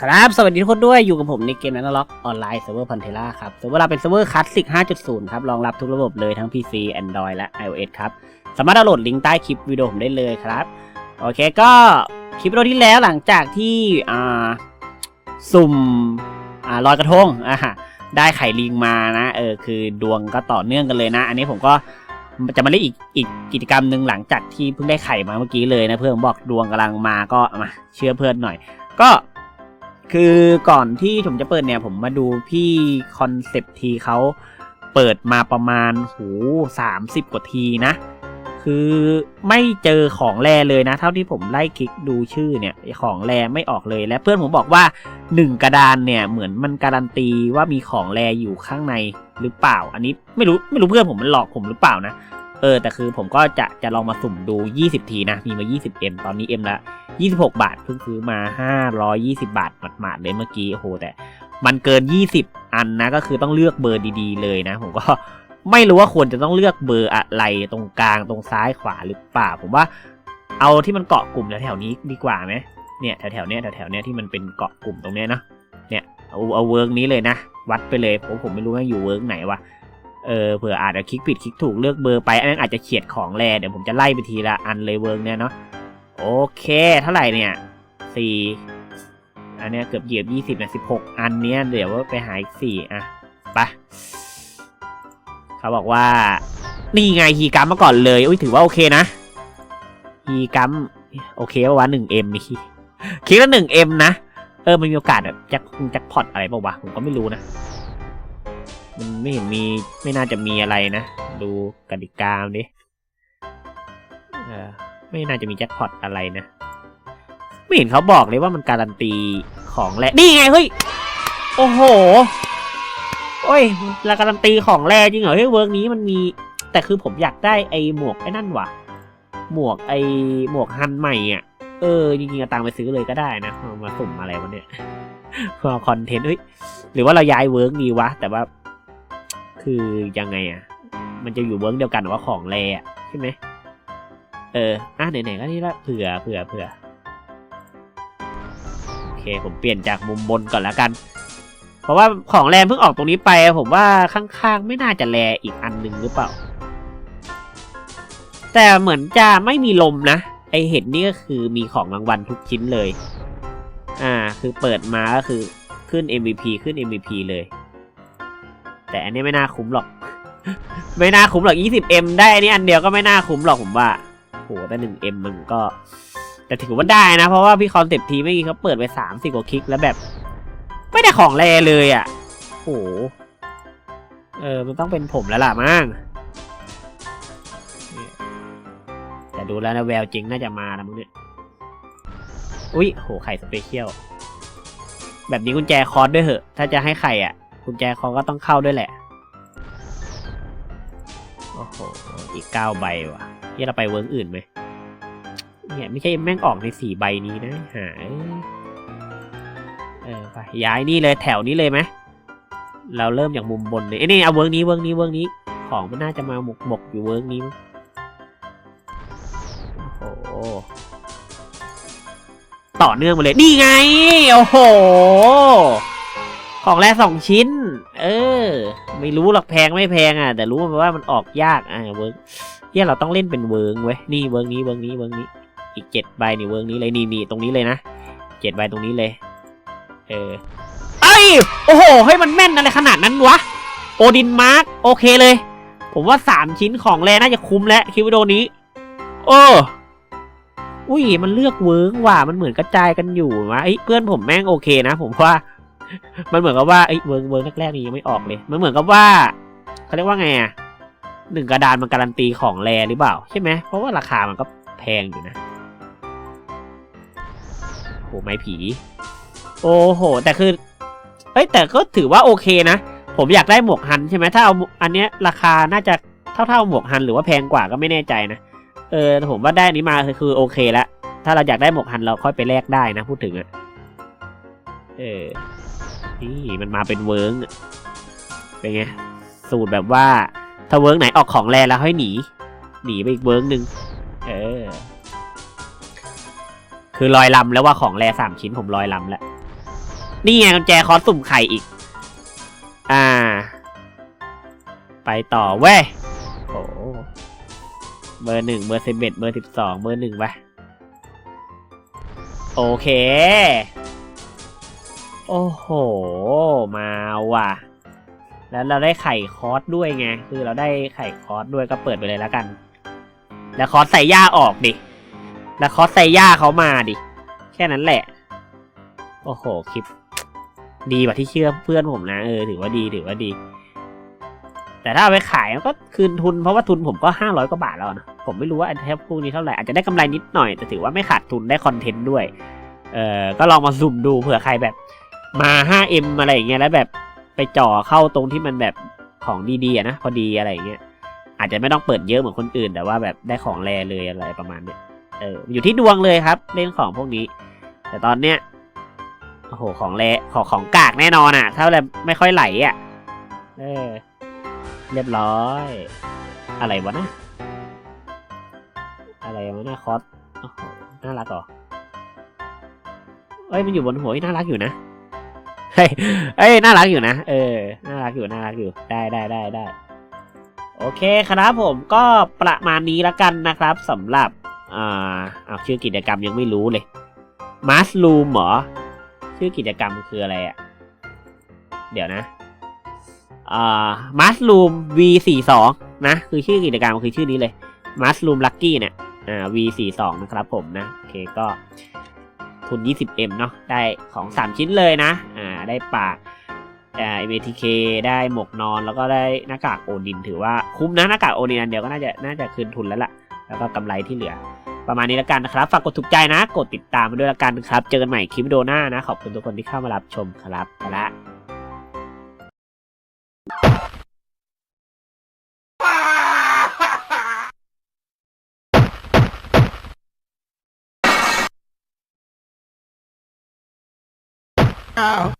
ครับสวัสดีทุกคนด้วยอยู่กับผมในเกมนันล็อกออนไลน์เซิร์ฟเวอร์พันเทล่าครับเซิร์ฟเวอร์เราเป็นเซิร์ฟเวอร์คลาสสิก 5.0 ครับรองรับทุกระบบเลยทั้ง PC Android และ iOS ครับ สามารถดาวน์โหลดลิงก์ใต้คลิปวิดีโอผมได้เลยครับ โอเคก็คลิปวิดีโอที่แล้วหลังจากที่อ่าสุ่มอ่าลอยกระทงอ่า ได้ไข่ลิงมานะเออคือดวงก็ต่อเนื่องกันเลยนะ อันนี้ผมก็จะมาเล่นอีกอีกกิจกรรมหนึ่งหลังจากที่เพิ่งได้ไข่มาเมื่อกี้เลยนะเพื่อนบอกดวงกำลังมาก็มาเชื่อเพื่อนหน่อย ก็คือก่อนที่ผมจะเปิดเนี่ยผมมาดูพี่คอนเซปทีเขาเปิดมาประมาณหูสามสิบกว่าทีนะ คือไม่เจอของแรเลยนะ เท่าที่ผมไล่คลิกดูชื่อเนี่ยของแรไม่ออกเลยและเพื่อนผมบอกว่าหนึ่งกระดานเนี่ยเหมือนมันการันตีว่ามีของแรอยู่ข้างในหรือเปล่า อันนี้ไม่รู้ไม่รู้เพื่อนผมมันหลอกผมหรือเปล่านะเออแต่คือผมก็จะจะลองมาสุ่มดู 20 ทีนะ มีมา 20M ตอนนี้ M ละ 26 บาทเพิ่งซื้อมา 520 บาทหมาดๆเลยเมื่อกี้โอ้โหแต่มันเกิน 20 อันนะก็คือต้องเลือกเบอร์ดีๆเลยนะ ผมก็ ไม่รู้ว่าควรจะต้องเลือกเบอร์อะไรตรงกลางตรงซ้ายขวาหรือเปล่าผมว่า เอาที่มันเกาะกลุ่มแถวๆนี้ดีกว่าไหมเนี่ยแถวๆเนี้ยแถวๆเนี้ยที่มันเป็นเกาะกลุ่มตรงเนี้ยเนาะเนี่ยเอาเอาเวิร์กนี้เลยนะ วัดไปเลยผมผมไม่รู้ว่าอยู่เวิร์กไหนวะเออเผื่ออาจจะคลิกผิดคลิกถูกเลือกเบอร์ไปอันนั้นอาจจะเฉียดของแรเดี๋ยวผมจะไล่ไปทีละอันเลยเวิร์กเนี่ยเนาะโอเค เท่าไหร่เนี่ยสี่อันเนี้ยเกือบเหยียบยี่สิบนะสิบหกอันเนี้ยเดี๋ยวว่าไปหาอีกสี่อะไป เขาบอกว่า นี่ไงฮีกัมมาก่อนเลยอุ้ยถือว่าโอเคนะฮีกัมโอเคป่าวะหนึ่งเอ็มนี่คลิกละหนึ่งเอ็มนะ เออมันมีโอกาสแบบแจ็คแจ็คพอตอะไรป่าวะผมก็ไม่รู้นะ มันไม่เห็นมีไม่น่าจะมีอะไรนะ ดูกติกาดิเออไม่น่าจะมีแจ็คพอตอะไรนะ ไม่เห็นเขาบอกเลยว่ามันการันตีของแร่นี่ไงเฮ้ย โอ้โห โอ้ยแล้วการันตีของแร่จริงเหรอเฮ้ยเวิร์กนี้มันมี แต่คือผมอยากได้ไอ้หมวกไอ้นั่นว่ะ หมวกไอ้หมวกฮันใหม่อะ เออจริงๆเอาตังค์ไปซื้อเลยก็ได้นะมาสุ่มอะไรวะเนี่ยพอคอนเทนต์เฮ้ยหรือว่าเราย้ายเวิร์กดีวะ แต่ว่า คือยังไงอะ มันจะอยู่เวิร์กเดียวกันหรือว่าของแรอะใช่ไหมเอออะไหนๆก็นี่ละเผื่อเผื่อเผื่อโอเคผมเปลี่ยนจากมุมบนก่อนแล้วกัน เพราะว่าของแรเพิ่งออกตรงนี้ไป ผมว่าข้างๆ ไม่น่าจะแรอีกอันหนึ่งหรือเปล่า แต่เหมือนจะไม่มีลมนะ ไอเห็นนี่ก็คือมีของรางวัลทุกชิ้นเลย อ่า คือเปิดมาก็คือขึ้น MVP ขึ้น MVP เลย แต่อันนี้ไม่น่าคุ้มหรอก ไม่น่าคุ้มหรอก 20M ได้อันนี้อันเดียวก็ไม่น่าคุ้มหรอกผมว่าโหแต่ 1M มันก็ แต่ถือว่าได้นะ เพราะว่าพี่คอนเซ็ปทีเมื่อกี้เขาเปิดไป30กว่าคลิกแล้วแบบ ไม่ได้ของแรเลยอะโหเออ มันต้องเป็นผมแล้วล่ะมั้งแต่ดูแล้วนะแววจริงน่าจะมานะมึงเนี่ย อุ้ยโหไข่สเปเชียล แบบนี้กุญแจคอร์สด้วยเหอะ ถ้าจะให้ไข่อะกุญแจคอร์ก็ต้องเข้าด้วยแหละ โอ้โห อีกเก้าใบว่ะเฮียเราไปเวิร์กอื่นไหมเนี่ยไม่ใช่แม่งออกในสี่ใบนี้นะ หาเออ ไปย้ายนี่เลยแถวนี้เลยไหมเราเริ่มจากมุมบนเลยเอ้นี่เอาเวิร์กนี้เวิร์กนี้เวิร์กนี้ ของมันน่าจะมาหมกหมกอยู่เวิร์กนี้โอ้โหต่อเนื่องมาเลย นี่ไง โอ้โห ของแรกสองชิ้น เออ ไม่รู้หรอกแพงไม่แพงอะ แต่รู้ว่ามันออกยากอะเวิร์กเฮียเราต้องเล่นเป็นเวิร์กเว้ย นี่เวิร์กนี้เวิร์กนี้เวิร์กนี้ อีกเจ็ดใบนี่เวิร์กนี้เลยนี่นี่ตรงนี้เลยนะเจ็ดใบตรงนี้เลย เออไอยโอ้โหให้มันแม่นอะไรขนาดนั้นวะ โอดินมาร์กโอเคเลย ผมว่าสามชิ้นของแรน่าจะคุ้มแล้วคลิปวิดีโอนี้เอออุ้ยมันเลือกเวิร์กว่ะมันเหมือนกระจายกันอยู่วะไอ้เพื่อนผมแม่งโอเคนะ ผมว่า มันเหมือนกับว่าไอ้ยเวิร์กเวิร์กแรกๆนี่ยังไม่ออกเลย มันเหมือนกับว่าเขาเรียกว่าไงอะหนึ่งกระดานมันการันตีของแรหรือเปล่าใช่ไหมเพราะว่าราคามันก็แพงอยู่นะโหไม้ผี โอ้โห แต่คือเอ้ยแต่ก็ถือว่าโอเคนะ ผมอยากได้หมวกฮันใช่ไหมถ้าเอาอันเนี้ยราคาน่าจะเท่าๆหมวกฮันหรือว่าแพงกว่าก็ไม่แน่ใจนะเออแต่ผมว่าได้อันนี้มาคือโอเคแล้วถ้าเราอยากได้หมวกฮันเราค่อยไปแลกได้นะพูดถึงอะเออนี่มันมาเป็นเวิร์กเป็นไงสูตรแบบว่า ถ้าเวิร์กไหนออกของแรแล้วให้หนี หนีไปอีกเวิร์กหนึ่งเออ คือลอยลำแล้วว่าของแรสามชิ้นผมลอยลำแล้ว นี่ไงกุญแจคอสสุ่มไข่อีก อ่า ไปต่อเว้ยโอ้เบอร์หนึ่งเบอร์สิบเอ็ดเบอร์สิบสองเบอร์หนึ่งไปโอเค โอ้โห มาว่ะ แล้วเราได้ไข่คอสด้วยไง คือเราได้ไข่คอสด้วยก็เปิดไปเลยแล้วกัน แล้วคอสใส่ย่าออกดิ แล้วคอสใส่ย่าเขามาดิ แค่นั้นแหละ โอ้โห คลิป ดีกว่าที่เชื่อเพื่อนผมนะเออถือว่าดีถือว่าดี แต่ถ้าเอาไปขายมันก็คืนทุนเพราะว่าทุนผมก็ห้าร้อยกว่าบาทแล้วนะผมไม่รู้ว่าไอเทมพวกนี้เท่าไหร่อาจจะได้กำไรนิดหน่อยแต่ถือว่าไม่ขาดทุนได้คอนเทนต์ด้วยเออก็ลองมาซุ่มดูเผื่อใครแบบมา 5M อะไรอย่างเงี้ยแล้วแบบไปจ่อเข้าตรงที่มันแบบของดีๆนะพอดีอะไรอย่างเงี้ยอาจจะไม่ต้องเปิดเยอะเหมือนคนอื่น แต่ว่าแบบได้ของแรเลยอะไรประมาณเนี้ยเอออยู่ที่ดวงเลยครับ เล่นของพวกนี้ แต่ตอนเนี้ย โอ้โห ของแรของของกากแน่นอนอะ ถ้าแบบไม่ค่อยไหลอะ เออ เรียบร้อย อะไรวะนะ อะไรวะนะคอสโอ้โหน่ารักเหรอเอ้ย มันอยู่บนหัวน่ารักอยู่นะ เฮ้ย เอ้ย น่ารักอยู่นะ เออ น่ารักอยู่ น่ารักอยู่ ได้ได้ได้ได้ โอเคครับผมก็ประมาณนี้ล้วกันนะครับสำหรับ อ่า เอาชื่อกิจกรรมยังไม่รู้เลยมัสลูมเหรอ ชื่อกิจกรรมคืออะไรอะเดี๋ยวนะอ่ามัสลูม V42 นะ คือชื่อกิจกรรมคือชื่อนี้เลยมัสลูมลักกี้เนี่ยอ่า V42 นะครับผมนะ โอเคก็ทุน 20M เนาะได้ของ 3 ชิ้นเลยนะ อ่า ได้ปากอ่า MTK ได้หมวกนอน แล้วก็ได้หน้ากากโอดิน ถือว่าคุ้มนะ หน้ากากโอดินอันเดียวก็น่าจะน่าจะคืนทุนแล้วล่ะ แล้วก็กำไรที่เหลือ ประมาณนี้แล้วกันนะครับ ฝากกดถูกใจนะ กดติดตามมาด้วยละกันครับ เจอกันใหม่คลิปวิดีโอหน้านะ ขอบคุณทุกคนที่เข้ามารับชมครับไปละ Oh.